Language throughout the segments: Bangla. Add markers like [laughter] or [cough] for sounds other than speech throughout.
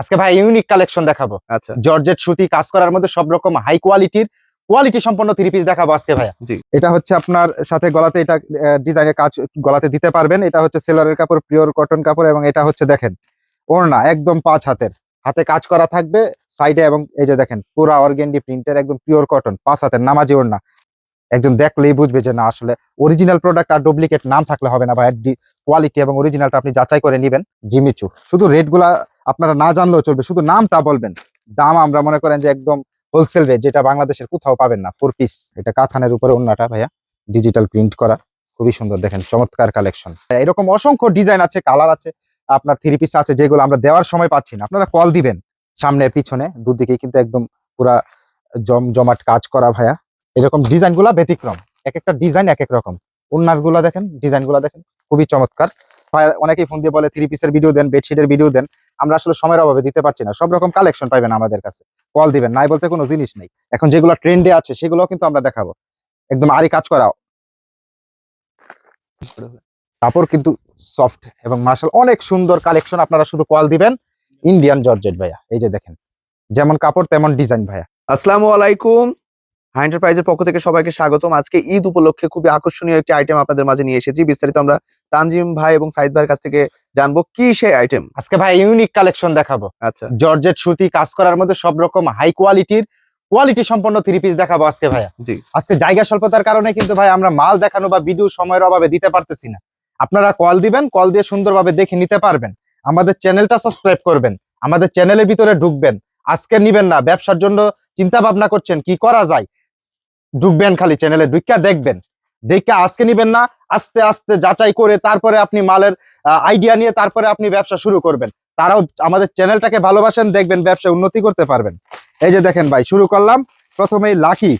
আজকে ভাই ইউনিক কালেকশন দেখাবো। আচ্ছা। জর্জেট সুতি কাজ করার মধ্যে সব রকম হাই কোয়ালিটির কোয়ালিটি সম্পন্ন থ্রি পিস দেখাবো আজকে ভাইয়া। জি। এটা হচ্ছে আপনার সাথে গলাতে এটা ডিজাইনের কাজ গলাতে দিতে পারবেন। এটা হচ্ছে সেলারের কাপড় পিওর কটন কাপড় এবং এটা হচ্ছে দেখেন ওড়না একদম পাঁচ হাতের। হাতে কাজ করা থাকবে সাইডে এবং এই যে দেখেন পুরা অর্গেন্ডি প্রিন্টের একদম পিওর কটন পাঁচ হাতের নামাজি ওড়না। একজন দেখলেই বুঝবে যে না আসলে অরিজিনাল প্রোডাক্ট আর ডুপ্লিকেট নাম থাকলে হবে না ভাই কোয়ালিটি এবং অরিজিনালটা আপনি যাচাই করে নেবেন জিমিচু। শুধু রেটগুলা আপনারা না জানলেও চলবে। শুধু নামটা বলবেন। দাম আমরা মনে করেন যে একদম হোলসেল রেট যেটা বাংলাদেশের কোথাও পাবেন না। ফোর পিস এটা কাথানের উপরে অন্যটা ভাইয়া। ডিজিটাল প্রিন্ট করা। খুবই সুন্দর, দেখেন চমৎকার কালেকশন এরকম অসংখ্য ডিজাইন আছে কালার আছে, আপনার থ্রি পিস আছে, যেগুলো আমরা দেওয়ার সময় পাচ্ছি না। আপনারা কল দিবেন সামনে, পিছনে দুদিকেই কিন্তু একদম পুরা জম, জমাট কাজ করা ভাইয়া। এরকম ডিজাইনগুলা ব্যতিক্রম। এক একটা ডিজাইন এক এক রকম। গুলা দেখেন ডিজাইনগুলা দেখেন, খুবই চমৎকার। অনেকেই ফোন দিয়ে বলে থ্রি পিসের ভিডিও দেন বেডশিটের ভিডিও দেন। আমরা আসলে সময়ের অভাবে দিতে পারছি না। সব রকম কালেকশন পাইবেন আমাদের কাছে। কল দিবেন, নাই বলতে কোনো জিনিস নেই। এখন যেগুলো ট্রেন্ডে আছে সেগুলো কিন্তু আমরা দেখাবো। একদম আরি কাজ করাও কাপড় কিন্তু সফট এবং মার্শাল অনেক সুন্দর কালেকশন আপনারা শুধু কল দিবেন। ইন্ডিয়ান জর্জেট ভাইয়া, এই যে দেখেন। যেমন কাপড়, তেমন ডিজাইন ভাইয়া। আসসালামু আলাইকুম। হাই এন্টারপ্রাইজের পক্ষ থেকে সবাইকে স্বাগতম। আজকে ঈদ উপলক্ষে খুবই আকর্ষণীয় একটি আইটেম আপনাদের মাঝে নিয়ে এসেছি। বিস্তারিত আমরা তানজিম ভাই এবং সাইদ ভাইয়ের কাছ থেকে জানব কি সেই আইটেম আজকে ভাই ইউনিক কালেকশন দেখাবো। আচ্ছা। জর্জেট সুতি কাজ করার মধ্যে সব রকম হাই কোয়ালিটির কোয়ালিটি সম্পন্ন থ্রি পিস দেখাবো আজকে ভাইয়া। জি। আজকে জায়গা স্বল্পতার কারণে কিন্তু ভাই আমরা মাল দেখানো বা ভিডিও সময়ের অভাবে দিতে পারতেছি না। আপনারা কল দিবেন কল দিয়ে সুন্দরভাবে দেখে নিতে পারবেন। আমাদের চ্যানেলটা সাবস্ক্রাইব করবেন আমাদের চ্যানেলের ভিতরে ঢুকবেন। আজকে নিবেন না ব্যবসার জন্য চিন্তা ভাবনা করছেন কি করা যায়? ঢুকবেন খালি চ্যানেলে ঢুকিয়া দেখবেন। দেখে আজকে নিবেন না, আস্তে আস্তে যাচাই করে তারপরে আপনি মালের আইডিয়া নিয়ে তারপরে আপনি ব্যবসা শুরু করবেন। তারাও আমাদের চ্যানেলটাকে ভালোবাসেন, দেখবেন ব্যবসা উন্নতি করতে পারবেন। এই যে দেখেন ভাই, শুরু করলাম। প্রথমেই লাকি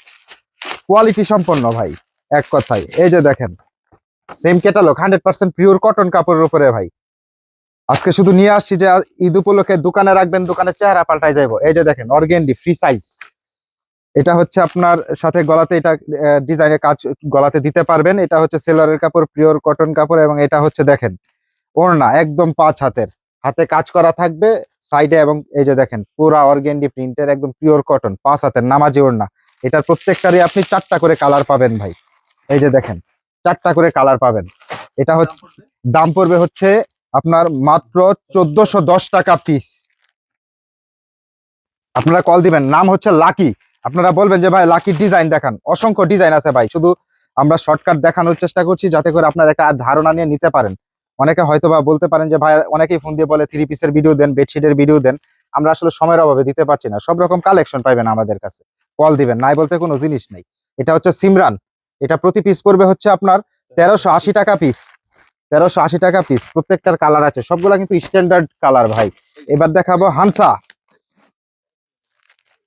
কোয়ালিটি সম্পন্ন ভাই, এক কথায়। এই যে দেখেন same catalogue hundred percent pure cotton কাপড়ের উপরে ভাই। আজকে শুধু নিয়ে আসছি যে ঈদ উপলক্ষে দোকানে রাখবেন দোকানে চেহারা পাল্টাই যাইবো। এই যে দেখেন অর্গেন্ডি ফ্রি সাইজ এটা হচ্ছে আপনার সাথে গলাতে এটা ডিজাইনের কাজ গলাতে দিতে পারবেন। এটা হচ্ছে সেলারের কাপড়, পিওর কটন কাপড় এবং এটা হচ্ছে দেখেন, ওড়না একদম পাঁচ হাতের। হাতে কাজ করা থাকবে সাইডে এবং এই যে দেখেন, পুরা অর্গেন্ডি প্রিন্টের একদম পিওর কটন, পাঁচ হাতের নামাজি ওড়না। এটার প্রত্যেকটারই আপনি চারটা করে কালার পাবেন ভাই। এই যে দেখেন, চারটা করে কালার পাবেন। এটা হচ্ছে, দাম পড়বে হচ্ছে আপনার মাত্র চোদ্দশো দশ টাকা পিস। আপনারা কল দিবেন, নাম হচ্ছে লাকি। আপনারা বলবেন যে, ভাই লাকি ডিজাইন দেখান। অসংখ্য ডিজাইন আছে ভাই। শুধু আমরা শর্টকাট দেখানোর চেষ্টা করছি যাতে করে আপনারা একটা ধারণা নিয়ে নিতে পারেন। অনেকে হয়তো বা বলতে পারেন যে, ভাই, অনেকেই ফোন দিয়ে বলে থ্রি পিসের ভিডিও দেন বেডশিটের ভিডিও দেন। আমরা আসলে সময়ের অভাবে দিতে পারছি না। সব রকম কালেকশন পাইবেন আমাদের কাছে। কল দিবেন, নাই বলতে কোনো জিনিস নেই। এটা হচ্ছে সিমরান এটা প্রতি পিস পড়বে হচ্ছে আপনার তেরোশো আশি টাকা পিস তেরোশো আশি টাকা পিস প্রত্যেকটার কালার আছে। সবগুলা কিন্তু স্ট্যান্ডার্ড কালার ভাই। এবার দেখাবো হানসা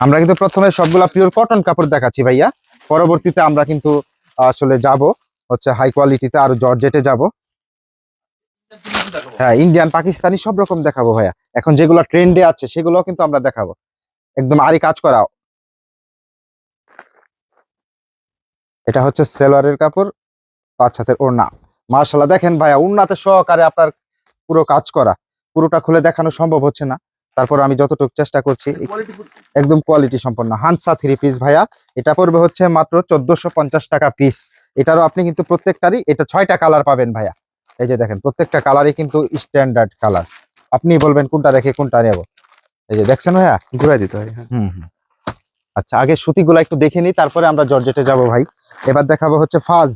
আমরা কিন্তু প্রথমে সবগুলা পিওর কটন কাপড় দেখাচ্ছি ভাইয়া। পরবর্তীতে আমরা কিন্তু আসলে যাব হচ্ছে হাই কোয়ালিটিতে আর জর্জেটে যাব। হ্যাঁ ইন্ডিয়ান পাকিস্তানি সব রকম দেখাবো ভাইয়া। এখন যেগুলো ট্রেন্ডে আছে সেগুলো কিন্তু আমরা দেখাবো। একদম আরি কাজ করা। এটা হচ্ছে সেলোয়ারের কাপড় হাতের ওড়না। মার্শাল্লাহ দেখেন ভাইয়া উন্নাতে সহকারে আপনার পুরো কাজ করা। পুরোটা খুলে দেখানো সম্ভব হচ্ছে না। তারপর আমি যতটুকু চেষ্টা করছি একদম কোয়ালিটি সম্পন্ন। হানসা থ্রি পিস ভাইয়া এটা পড়বে হচ্ছে মাত্র চোদ্দশো পঞ্চাশ টাকা পিস এটারও আপনি কিন্তু প্রত্যেকটারই এটা ছয়টা কালার পাবেন ভাইয়া। এই যে দেখেন প্রত্যেকটা কালারই কিন্তু স্ট্যান্ডার্ড কালার আপনি বলবেন কোনটা দেখে কোনটা নেব। এই যে দেখছেন ভাইয়া? ঘুরাই দিতে হয় হ্যাঁ। হুম হুম। আচ্ছা আগে সুতিগুলো একটু দেখে নিই তারপরে আমরা জর্জেটে যাব ভাই। এবার দেখাবো হচ্ছে ফাজ।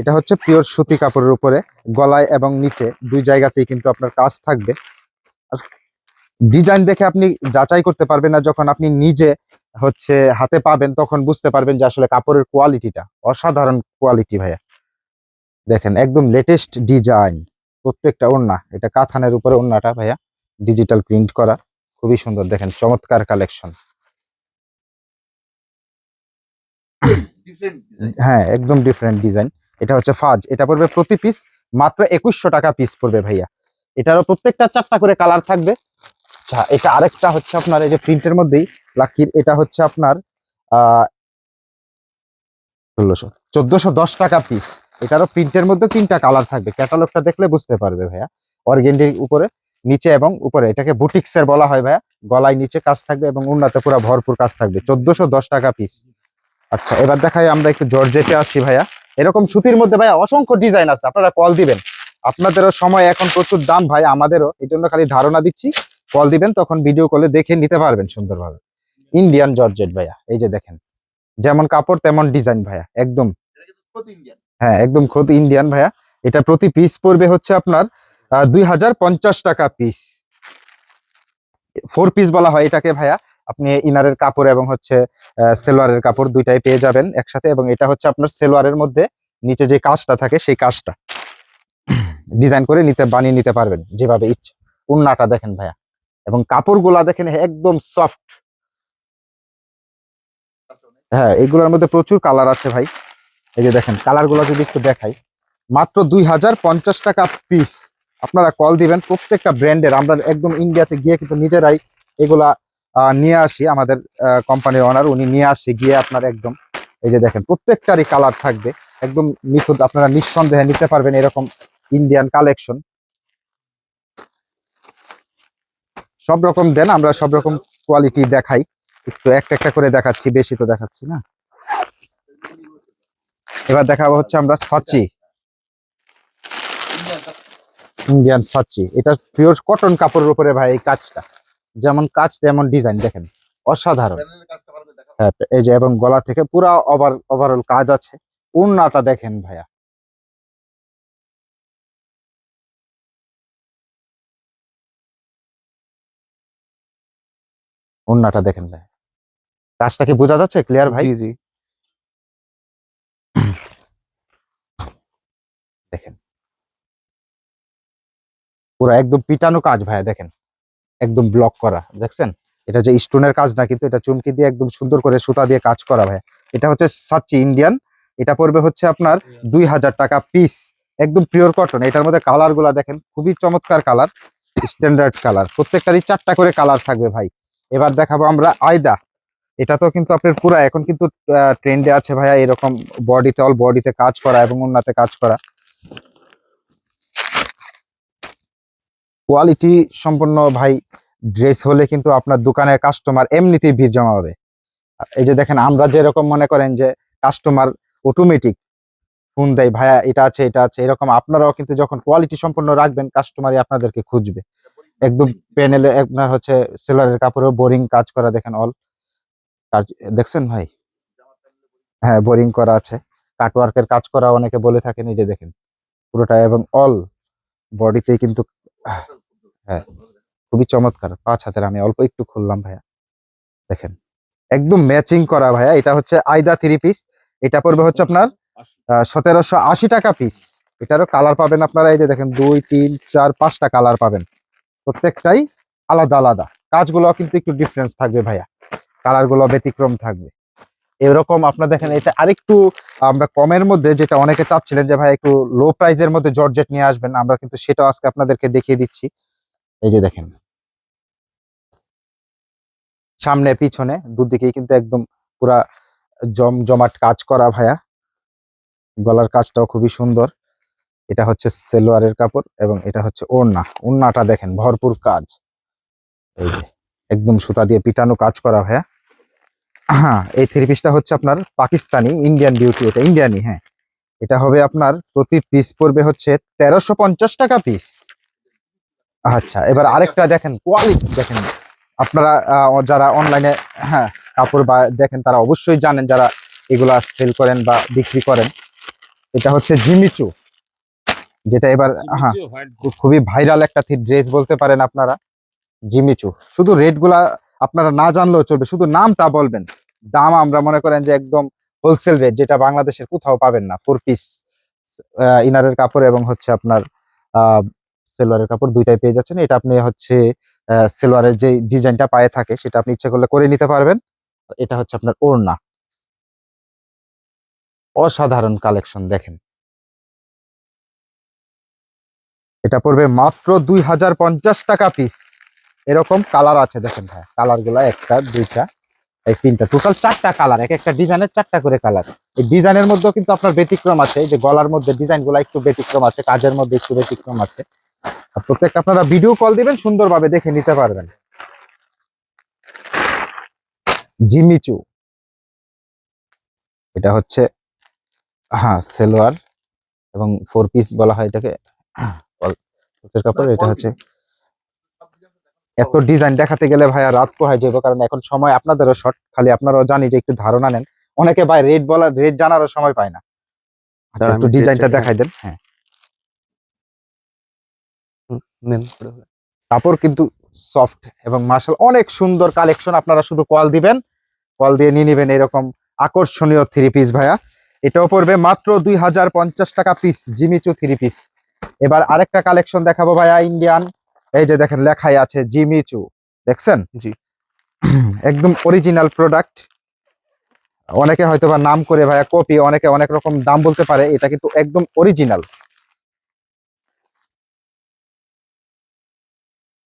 এটা হচ্ছে পিওর সুতি কাপড়ের উপরে গলায় এবং নিচে দুই জায়গাতেই কিন্তু আপনার কাজ থাকবে। আর ডিজাইন দেখে আপনি যাচাই করতে পারবেন না, যখন আপনি নিজে হচ্ছে হাতে পাবেন, তখন বুঝতে পারবেন যে আসলে কাপড়ের কোয়ালিটিটা অসাধারণ কোয়ালিটি ভাইয়া। দেখেন, একদম লেটেস্ট ডিজাইন প্রত্যেকটা ওড়না, এটা কাথানের উপরে ওড়নাটা, ভাইয়া ডিজিটাল প্রিন্ট করা, খুবই সুন্দর। দেখেন, চমৎকার কালেকশন হ্যাঁ একদম ডিফারেন্ট ডিজাইন এটা হচ্ছে ফাজ। এটা পড়বে প্রতি পিস মাত্র একুশশো টাকা পিস পড়বে, ভাইয়া। এটারও প্রত্যেকটা চারটা করে কালার থাকবে। আচ্ছা এটা আরেকটা হচ্ছে আপনার এই যে প্রিন্টের মধ্যেই লাকির, এটা হচ্ছে আপনার ষোলোশো, চোদ্দশো দশ টাকা পিস এটারও প্রিন্টের মধ্যে তিনটা কালার থাকবে। ক্যাটালগটা দেখলে বুঝতে পারবে ভাইয়া। অর্গেন্ডির উপরে, নিচে এবং উপরে। এটাকে বুটিক্সের বলা হয় ভাইয়া। গলায় নিচে কাজ থাকবে এবং উন্নতে পুরো ভরপুর কাজ থাকবে। চোদ্দশো দশ টাকা পিস আচ্ছা এবার দেখাই আমরা একটু জর্জেটে আসি ভাইয়া। এরকম সুতির মধ্যে ভাইয়া অসংখ্য ডিজাইন আছে। আপনারা কল দিবেন। আপনাদেরও সময় এখন প্রচুর দাম ভাই আমাদেরও। এই জন্য খালি ধারণা দিচ্ছি। কল দিবেন, তখন ভিডিও কলে দেখে নিতে পারবেন সুন্দরভাবে। ইন্ডিয়ান জর্জেট ভাইয়া, এই যে দেখেন, যেমন কাপড় তেমন ডিজাইন ভাইয়া, একদম। হ্যাঁ একদম খোদ ইন্ডিয়ান ভাইয়া। এটা প্রতি পিস পড়বে হচ্ছে আপনার দুই হাজার পঞ্চাশ টাকা পিস ফোর পিস বলা হয় এটাকে ভাইয়া। আপনি ইনারের কাপড় এবং হচ্ছে সেলোয়ারের কাপড় দুইটাই পেয়ে যাবেন একসাথে এবং এটা হচ্ছে আপনার সেলোয়ারের মধ্যে নিচে যে কাজটা থাকে সেই কাজটা। [clears throat] ডিজাইন করে নিতে, বানিয়ে নিতে পারবেন যেভাবে ইচ্ছে। উন্নাটা দেখেন ভাইয়া। এবং কাপড়গুলা দেখেন একদম সফট হ্যাঁ এগুলোর মধ্যে প্রচুর কালার আছে ভাই। এই যে দেখেন কালারগুলো যদি একটু দেখাই, মাত্র দুই হাজার পঞ্চাশ টাকা পিস আপনারা কল দিবেন, প্রত্যেকটা ব্র্যান্ডের আমরা একদম ইন্ডিয়াতে গিয়ে কিন্তু নিজেরাই এগুলা নিয়ে আসি। আমাদের কোম্পানির ওনার উনি নিয়ে আসি, গিয়ে আপনার একদম, এই যে দেখেন, প্রত্যেকটারই কালার থাকবে। একদম নিখুঁত, আপনারা নিঃসন্দেহে নিতে পারবেন এরকম ইন্ডিয়ান কালেকশন সব রকম দেন, আমরা সব রকম কোয়ালিটি দেখাই। একটু একটা একটা করে দেখাচ্ছি, বেশি তো দেখাচ্ছি না। এবার দেখাবো হচ্ছে আমরা সাচি ইন্ডিয়ান সাচি এটা পিওর কটন কাপড়ের উপরে ভাই এই কাজটা। যেমন কাজ, তেমন ডিজাইন দেখেন। অসাধারণ। হ্যাঁ এই যে এবং গলা থেকে পুরা ওভার ওভারঅল কাজ আছে। উন্নাটা দেখেন ভাইয়া। উন্নাটা দেখেন ভাই। কাজটা কি বোঝা যাচ্ছে? ক্লিয়ার ভাই? জি জি। দেখেন। পুরো একদম পিটানো কাজ ভাইয়া দেখেন। একদম ব্লক করা দেখছেন? এটা যে স্টোনের কাজ না কিন্তু এটা চুমকি দিয়ে একদম সুন্দর করে সুতা দিয়ে কাজ করা ভাইয়া এটা হচ্ছে সাচ্চি ইন্ডিয়ান এটা পড়বে হচ্ছে আপনার দুই হাজার টাকা পিস একদম পিওর কটন এটার মধ্যে কালারগুলা দেখেন খুবই চমৎকার কালার স্ট্যান্ডার্ড কালার প্রত্যেকটারই চারটা করে কালার থাকবে ভাই। এবার দেখাবো আমরা আয়দা। এটা তো কিন্তু আপনার পুরা, এখন কিন্তু ট্রেন্ডে আছে ভাইয়া এরকম বডিতে অল বডিতে কাজ করা এবং উন্নাতে কাজ করা। কোয়ালিটি সম্পন্ন ভাই ড্রেস হলে কিন্তু আপনার দোকানের কাস্টমার এমনিতেই ভিড় জমাবে আর এই যে দেখেন, আমরা যেরকম মনে করেন যে কাস্টমার অটোমেটিক ফোন দেয়, ভাইয়া এটা আছে এটা আছে। এরকম আপনারাও কিন্তু যখন কোয়ালিটি সম্পন্ন রাখবেন কাস্টমারই আপনাদেরকে খুঁজবে। একদম প্যানেলে আপনার হচ্ছে সেলারের কাপড়েও বোরিং কাজ করা দেখেন অল কাজ, দেখছেন ভাই? হ্যাঁ বোরিং করা আছে। কাটওয়ার্কের কাজ করা অনেকে বলে থাকেন, এই যে দেখেন, পুরোটা এবং অল বডিতে কিন্তু হ্যাঁ খুবই চমৎকার। পাঁচ হাতের আমি অল্প একটু খুললাম ভাইয়া। দেখেন, একদম ম্যাচিং করা ভাইয়া। এটা হচ্ছে আইদা থ্রি পিস এটা পড়বে হচ্ছে আপনার সতেরোশো আশি টাকা পিস এটারও কালার পাবেন আপনারা, এই যে দেখেন, দুই, তিন, চার, পাঁচটা কালার পাবেন। প্রত্যেকটাই আলাদা আলাদা। কাজগুলো কিন্তু একটু ডিফারেন্স থাকবে ভাইয়া। কালারগুলো ব্যতিক্রম থাকবে। এরকম আপনার দেখেন এটা আরেকটু আমরা কমের মধ্যে যেটা অনেকে চাচ্ছিলেন যে, ভাই, একটু লো প্রাইজের মধ্যে জর্জেট নিয়ে আসবেন। আমরা কিন্তু সেটাও আজকে আপনাদেরকে দেখিয়ে দিচ্ছি। এই যে দেখেন। সামনে, পিছনে, দুদিকেই কিন্তু একদম পুরা জম জমাট কাজ করা ভাইয়া। গলার কাজটাও খুবই সুন্দর। এটা হচ্ছে সেলোয়ারের কাপড় এবং এটা হচ্ছে ওড়না। ওড়নাটা দেখেন, ভরপুর কাজ। এই যে, একদম সুতা দিয়ে পিটানো কাজ করা ভাইয়া। হ্যাঁ এই থ্রি পিসটা হচ্ছে আপনার পাকিস্তানি, ইন্ডিয়ান বিউটি, এটা ইন্ডিয়ানি হ্যাঁ। এটা হবে আপনার প্রতি পিস পড়বে হচ্ছে তেরোশো পঞ্চাশ টাকা পিস। আচ্ছা এবার আরেকটা দেখেন কোয়ালিটি দেখেন। আপনারা যারা অনলাইনে হ্যাঁ কাপড় বা দেখেন, তারা অবশ্যই জানেন যারা এগুলা সেল করেন বা বিক্রি করেন। এটা হচ্ছে জিমিচু। যেটা এবার হ্যাঁ খুবই ভাইরাল একটা ড্রেস বলতে পারেন আপনারা জিমিচু শুধু রেটগুলা আপনারা না জানলেও চলবে শুধু নামটা বলবেন। দাম আমরা মনে করেন যে একদম হোলসেল রেট যেটা বাংলাদেশের কোথাও পাবেন না। ফোর পিস ইনারের কাপড় এবং হচ্ছে আপনার আহ সেলোয়ারের কাপড় দুইটাই পেয়ে যাচ্ছেন। এটা আপনি হচ্ছে সেলোয়ারের যে ডিজাইনটা পায়ে থাকে সেটা আপনি ইচ্ছা করলে করে নিতে পারবেন। এটা হচ্ছে আপনার ওড়না। অসাধারণ কালেকশন দেখেন। এটা পড়বে মাত্র দুই হাজার পঞ্চাশ টাকা পিস এরকম কালার আছে, দেখেন ভাই। কালারগুলা একটা, দুইটা, এই তিনটা। টোটাল চারটা কালার এক একটা ডিজাইনের চারটা করে কালার এই ডিজাইনের মধ্যেও কিন্তু আপনার ব্যতিক্রম আছে। এই যে গলার মধ্যে ডিজাইনগুলা একটু ব্যতিক্রম আছে, কাজের মধ্যে একটু ব্যতিক্রম আছে। প্রত্যেকটা আপনারা ভিডিও কল দিবেন, সুন্দরভাবে দেখে নিতে পারবেন। জিমিচু এটা হচ্ছে হ্যাঁ সেলোয়ার এবং ফোর পিস বলা হয় এটাকে। কল- কাপড় এটা হচ্ছে এত ডিজাইন দেখাতে গেলে ভাইয়া রাত পোহায় যাব কারণ এখন সময় আপনাদেরও শর্ট খালি আপনারাও জানি যে একটু ধারণা নেন। অনেকে ভাই রেট বলার রেট জানারও সময় পায় না। আচ্ছা, একটু ডিজাইনটা দেখাই দেন হ্যাঁ। কাপড় কিন্তু সফট এবং মার্শাল অনেক সুন্দর কালেকশন আপনারা শুধু কল দিবেন কল দিয়ে নিয়ে নেবেন এরকম আকর্ষণীয় থ্রি পিস ভাইয়া। এটাও পড়বে মাত্র দুই হাজার পঞ্চাশ টাকা পিস জিমিচু থ্রি পিস এবার আরেকটা কালেকশন দেখাবো ভাইয়া ইন্ডিয়ান এই যে দেখেন লেখাই আছে জিমিচু দেখছেন? জি। [clears throat] একদম অরিজিনাল প্রোডাক্ট অনেকে হয়তো বা নাম করে ভাইয়া কপি অনেকে অনেক রকম দাম বলতে পারে এটা কিন্তু একদম অরিজিনাল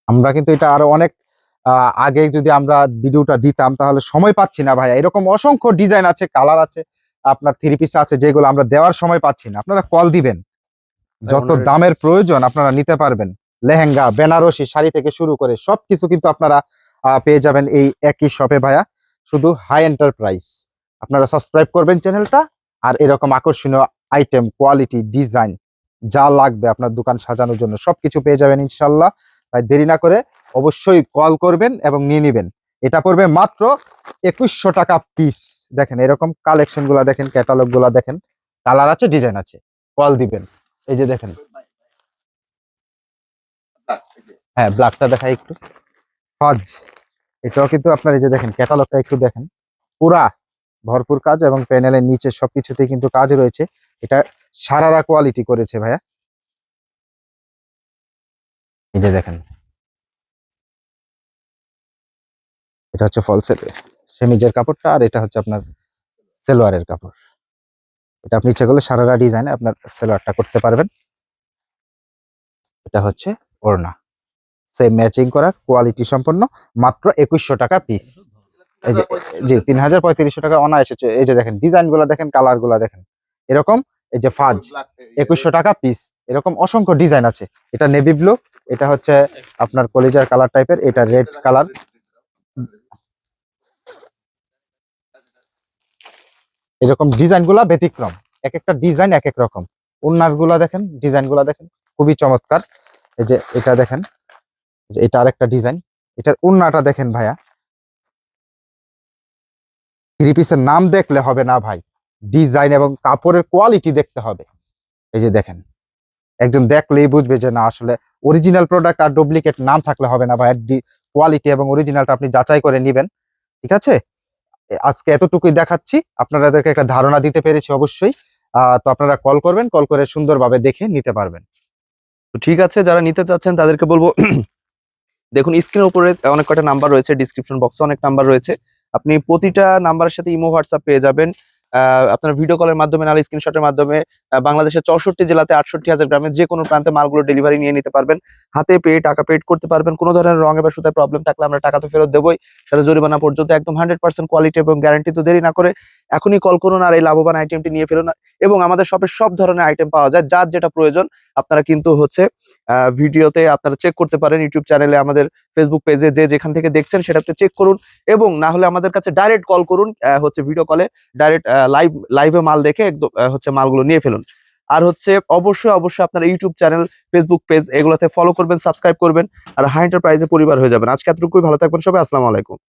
আমরা কিন্তু এটা আরও অনেক আহ, আগে যদি আমরা ভিডিওটা দিতাম তাহলে সময় পাচ্ছি না ভাইয়া। এরকম অসংখ্য ডিজাইন আছে কালার আছে আপনার থ্রি পিস আছে যেগুলো আমরা দেওয়ার সময় পাচ্ছি না। আপনারা কল দিবেন। যত দামের প্রয়োজন আপনারা নিতে পারবেন। লেহেঙ্গা বেনারসি শাড়ি থেকে শুরু করে সবকিছু কিন্তু আপনারা পেয়ে যাবেন এই একই শপে ভাইয়া। শুধু হাই এন্টারপ্রাইজ আপনারা সাবস্ক্রাইব করবেন চ্যানেলটা আর এরকম আকর্ষণীয় আইটেম কোয়ালিটি ডিজাইন যা লাগবে আপনার দোকান সাজানোর জন্য সবকিছু পেয়ে যাবেন ইনশাল্লাহ। তাই দেরি না করে অবশ্যই কল করবেন এবং নিয়ে নেবেন। এটা পড়বে মাত্র একুশশো টাকা পিস দেখেন এরকম কালেকশনগুলা দেখেন ক্যাটালগগুলা দেখেন। কালার আছে ডিজাইন আছে। কল দিবেন। এই যে দেখেন। হ্যাঁ ব্ল্যাকটা দেখাই একটু। ফাজ এটাও কিন্তু আপনার এই যে দেখেন ক্যাটালগটা একটু দেখেন। পুরা ভরপুর কাজ এবং প্যানেলের নিচে সবকিছুতেই কিন্তু কাজ রয়েছে। এটা সারারা কোয়ালিটি করেছে ভাইয়া। এই যে দেখেন। এটা হচ্ছে ফলসের সেমিজের কাপড়টা আর এটা হচ্ছে আপনার সেলোয়ারের কাপড়। এটা আপনি ইচ্ছা করলে সারারা ডিজাইনে আপনার সেলোয়ারটা করতে পারবেন। এটা হচ্ছে ওড়না। সেম ম্যাচিং করা কোয়ালিটি সম্পন্ন, মাত্র একুশশো টাকা পিস এই যে, জি তিন হাজার পঁয়ত্রিশশো টাকা অনা এসেছে এই যে দেখেন ডিজাইনগুলা দেখেন কালারগুলা দেখেন। এরকম, এই যে ফাজ, একুশশো টাকা পিস এরকম অসংখ্য ডিজাইন আছে। এটা নেভি ব্লু এটা হচ্ছে আপনার কলিজার কালার টাইপের এটা রেড কালার এরকম ডিজাইনগুলা ব্যতিক্রম। এক একটা ডিজাইন এক এক রকম। উন্নারগুলা দেখেন ডিজাইনগুলা দেখেন, খুবই চমৎকার। এই যে এটা দেখেন এটা আরেকটা ডিজাইন এটার উন্নাটা দেখেন ভাইয়া। থ্রি পিসের নাম দেখলে হবে না ভাই। ডিজাইন এবং কাপড়ের কোয়ালিটি দেখতে হবে। এই যে দেখেন, একজন দেখলেই বুঝবে যে না, আসলে অরিজিনাল প্রোডাক্ট আর ডুপ্লিকেট নাম থাকলে হবে না ভাই। কোয়ালিটি এবং অরিজিনালটা আপনি যাচাই করে নেবেন। ঠিক আছে? আজকে এতটুকুই দেখাচ্ছি। আপনাদেরকে একটা ধারণা দিতে পেরেছি অবশ্যই। তো আপনারা কল করবেন, কল করে সুন্দরভাবে দেখে নিতে পারবেন। তো ঠিক আছে, যারা নিতে চাচ্ছেন তাদেরকে বলব, [clears throat] দেখুন, স্ক্রিনের উপরে অনেক কটা নাম্বার রয়েছে ডিসক্রিপশন বক্সে অনেক নাম্বার রয়েছে। আপনি প্রতিটা নাম্বারের সাথে ইমো, হোয়াটসঅ্যাপ পেয়ে যাবেন। আপনার ভিডিও কলের মাধ্যমে নাহলে স্ক্রিনশটের মাধ্যমে বাংলাদেশের চৌষট্টি জেলাতে আটষট্টি হাজার গ্রামের যে কোনো প্রান্তে মালগুলো ডেলিভারি নিয়ে নিতে পারবেন। হাতে পেয়ে টাকা পেড করতে পারবেন। কোনো ধরনের রঙে বা সুতায় প্রবলেম থাকলে আমরা টাকা তো ফেরত দেবই। সাথে জরিমানা পর্যন্ত একদম হান্ড্রেড পার্সেন্ট কোয়ালিটি এবং গ্যারান্টি তো দেরি না করে এখনই কল করুন আর এই লাভবান আইটেমটি নিয়ে ফেলুন। এবং আমাদের শপে সব ধরনের আইটেম পাওয়া যায়, যার যেটা প্রয়োজন আপনারা কিন্তু হচ্ছে ভিডিওতে আপনারা চেক করতে পারেন। ইউটিউব চ্যানেলে আমাদের ফেসবুক পেজে যে যেখান থেকে দেখছেন সেটাতে চেক করুন এবং না হলে আমাদের কাছে ডাইরেক্ট কল করুন হচ্ছে ভিডিও কলে ডাইরেক্ট লাইভ লাইভে মাল দেখে একদম হচ্ছে মালগুলো নিয়ে ফেলুন। আর হচ্ছে অবশ্যই অবশ্যই আপনার ইউটিউব চ্যানেল ফেসবুক পেজ এগুলোতে ফলো করবেন সাবস্ক্রাইব করবেন, আর হাই এন্টারপ্রাইজে পরিবার হয়ে যাবেন। আজকে এতটুকুই, ভালো থাকবেন সবাই, আসসালামু আলাইকুম।